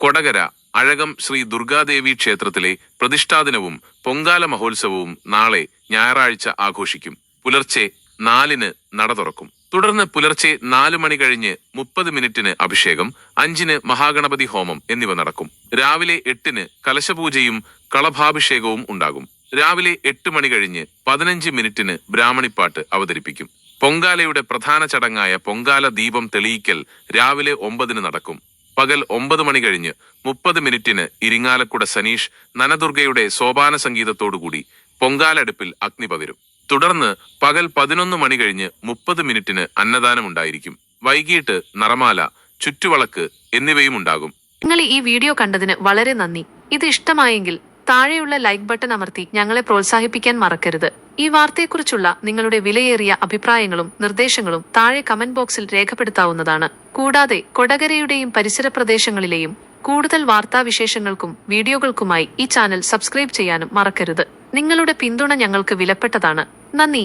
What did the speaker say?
കൊടകര അഴകം ശ്രീ ദുർഗാദേവി ക്ഷേത്രത്തിലെ പ്രതിഷ്ഠാദിനവും പൊങ്കാല മഹോത്സവവും നാളെ ഞായറാഴ്ച ആഘോഷിക്കും. പുലർച്ചെ നാലിന് നട തുറക്കും. തുടർന്ന് പുലർച്ചെ നാല് മണി കഴിഞ്ഞ് മുപ്പത് മിനിറ്റിന് അഭിഷേകം അഞ്ചിന് മഹാഗണപതി ഹോമം എന്നിവ നടക്കും. രാവിലെ എട്ടിന് കലശപൂജയും കളഭാഭിഷേകവും ഉണ്ടാകും. രാവിലെ എട്ട് മണി കഴിഞ്ഞ് പതിനഞ്ച് മിനിറ്റിന് ബ്രാഹ്മണിപ്പാട്ട് അവതരിപ്പിക്കും. പൊങ്കാലയുടെ പ്രധാന ചടങ്ങായ പൊങ്കാല ദീപം തെളിയിക്കൽ രാവിലെ ഒമ്പതിന് നടക്കും. പകൽ ഒമ്പത് മണി കഴിഞ്ഞ് മുപ്പത് മിനിറ്റിന് ഇരിങ്ങാലക്കുട സനീഷ് നനദുർഗയുടെ സോപാന സംഗീതത്തോടുകൂടി പൊങ്കാലടുപ്പിൽ അഗ്നി പകരും. തുടർന്ന് പകൽ പതിനൊന്ന് മണി കഴിഞ്ഞ് മുപ്പത് മിനിറ്റിന് അന്നദാനം ഉണ്ടായിരിക്കും. വൈകിട്ട് നറമാല ചുറ്റുവളക്ക് എന്നിവയും ഉണ്ടാകും. നിങ്ങൾ ഈ വീഡിയോ കണ്ടതിന് വളരെ നന്ദി. ഇത് ഇഷ്ടമായെങ്കിൽ താഴെയുള്ള ലൈക്ക് ബട്ടൺ അമർത്തി ഞങ്ങളെ പ്രോത്സാഹിപ്പിക്കാൻ മറക്കരുത്. ഈ വാർത്തയെക്കുറിച്ചുള്ള നിങ്ങളുടെ വിലയേറിയ അഭിപ്രായങ്ങളും നിർദ്ദേശങ്ങളും താഴെ കമന്റ് ബോക്സിൽ രേഖപ്പെടുത്താവുന്നതാണ്. കൂടാതെ കൊടകരയുടെയും പരിസര പ്രദേശങ്ങളിലെയും കൂടുതൽ വാർത്താവിശേഷങ്ങൾക്കും വീഡിയോകൾക്കുമായി ഈ ചാനൽ സബ്സ്ക്രൈബ് ചെയ്യാനും മറക്കരുത്. നിങ്ങളുടെ പിന്തുണ ഞങ്ങൾക്ക് വിലപ്പെട്ടതാണ്. നന്ദി.